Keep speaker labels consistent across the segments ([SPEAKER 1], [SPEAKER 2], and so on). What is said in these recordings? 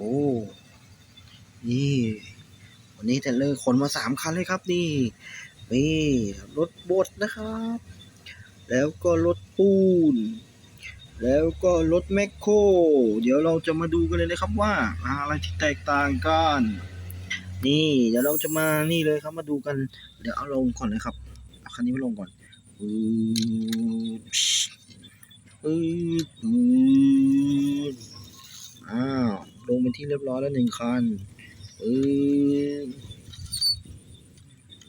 [SPEAKER 1] อ้นี่วันนี้แต่เลยขนมาสามคันเลยครับ นี่นี่รถบดนะครับ แล้วก็รถปูน แล้วก็รถแมคโครเดี๋ยวเราจะมาดูกันเลยนะครับว่าอะไรที่แตกต่างกันนี่เดี๋ยวเราจะมานี่เลยครับมาดูกัน เดี๋ยวเอาลงก่อนนะครับเอาคันนี้มาลงก่อนอืออือ เป็นที่เรียบร้อยแล้วหนึ่งคัน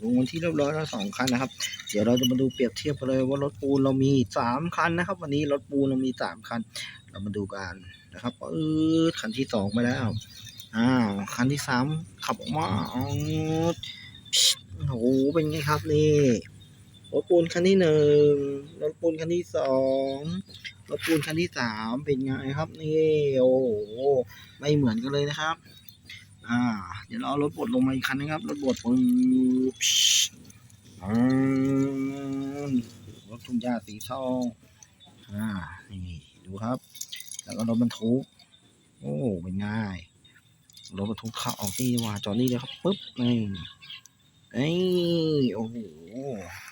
[SPEAKER 1] ลงเป็นที่เรียบร้อยแล้วสองคันนะครับ เดี๋ยวเราจะมาดูเปรียบเทียบกันเลยว่ารถปูนเรามีสามคันนะครับ วันนี้รถปูนเรามีสามคัน เรามาดูกันนะครับเออคันที่สองไปแล้วอ้าวคันที่สามขับออกมาโอ้โหเป็นไงครับนี่รถปูนคันที่หนึ่งรถปูนคันที่สอง รถปูนคันที่สามเป็นไงครับนี่โอ้โหไม่เหมือนกันเลยนะครับ อ่า เดี๋ยวเราเอารถบดลงมาอีกคันนะครับรถบดปึ๊บอืมรถทุ่งหญ้าสีทองอ่านี่ดูครับ แล้วก็รถบรรทุกโอ้เป็นไง่ายรถบรรทุกเข้าออกที่ว่าจอนี่เลยครับปุ๊บนี่เอ้ยโอ้โห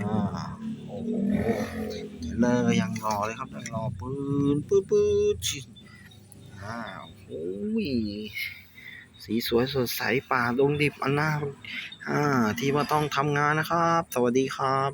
[SPEAKER 1] อ่าโอ้โหเลยยังรอเลยครับยังรอปืนปืนปืนชิอ้าวโอ้ยสีสวยสดใสป่าดงดิบอันน่าอ่าที่ว่าต้องทำงานนะครับ สวัสดีครับ